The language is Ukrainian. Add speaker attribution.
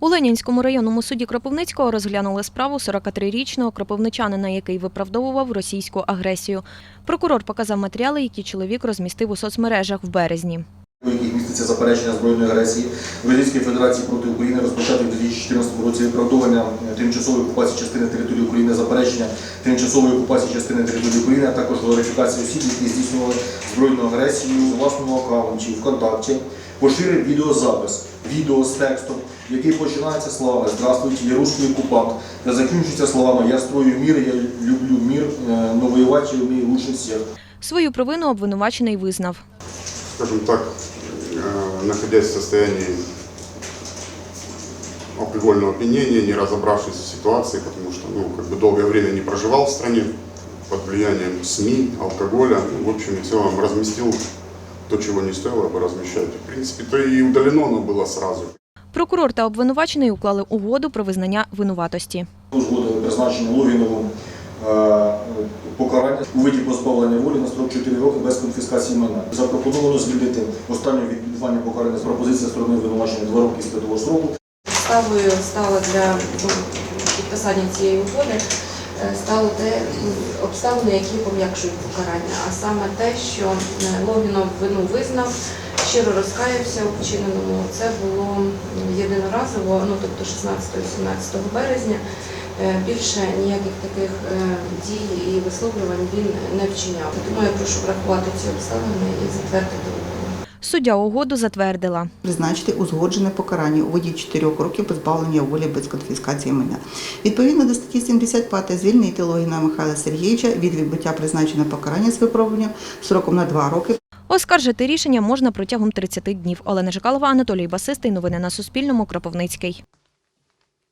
Speaker 1: У Ленінському районному суді Кропивницького розглянули справу 43-річного кропивничанина, який виправдовував російську агресію. Прокурор показав матеріали, які чоловік розмістив у соцмережах в березні.
Speaker 2: у яких міститься заперечення збройної агресії Російської Федерації проти України, розпочати в 2014 році виправдовування тимчасової окупації частини території України, заперечення тимчасової окупації частини території України, а також глорифікації осіб, які здійснювали збройну агресію у власному аккаунті ВКонтакті, поширив відеозапис, відео з текстом, який починається словами «Здравствуйте, я русский оккупант» та закінчується словами «Я строю мир, я люблю мир, е, но воевать я умею лучше всех».
Speaker 1: Свою провину обвинувачений визнав.
Speaker 3: скажем так, э, находясь в состоянии алкогольного опьянения, не разобравшись в ситуации, потому что ну, как бы долгое время не проживал в стране под влиянием СМИ, алкоголя, ну, в общем и целом разместил то, чего не стоило бы размещать. В принципе, то и удалено оно было сразу.
Speaker 1: Прокурор та обвинувачений уклали угоду про визнання винуватості.
Speaker 2: узгодили призначення Логінову е, покарання у виді позбавлення волі на строк 4 роки без конфіскації майна. Запропоновано звільнити останнє відбування покарання з пропозиції сторони обвинувачення 2 роки з трудового строку.
Speaker 4: Підставою стало для підписання цієї угоди стало те обставини, які пом'якшують покарання, а саме те, що е, Логінов вину визнав, щиро розкаявся у вчиненому. Це було єдиноразово, ну тобто 16-17 березня. Е, Більше ніяких таких е, дій і висловлювань він не вчиняв. Тому я прошу врахувати ці обставини і затвердити.
Speaker 1: Суддя угоду затвердила.
Speaker 5: призначити узгоджене покарання у воді 4 років позбавлення волі без конфіскації майна. Відповідно до статті 75 звільнити Логіна Михайла Сергійовича від відбуття призначеного покарання з випробуванням сроком на 2 роки
Speaker 1: Оскаржити рішення можна протягом 30 днів. Олена Жикалова, Анатолій Басистий. Новини на Суспільному. Кропивницький.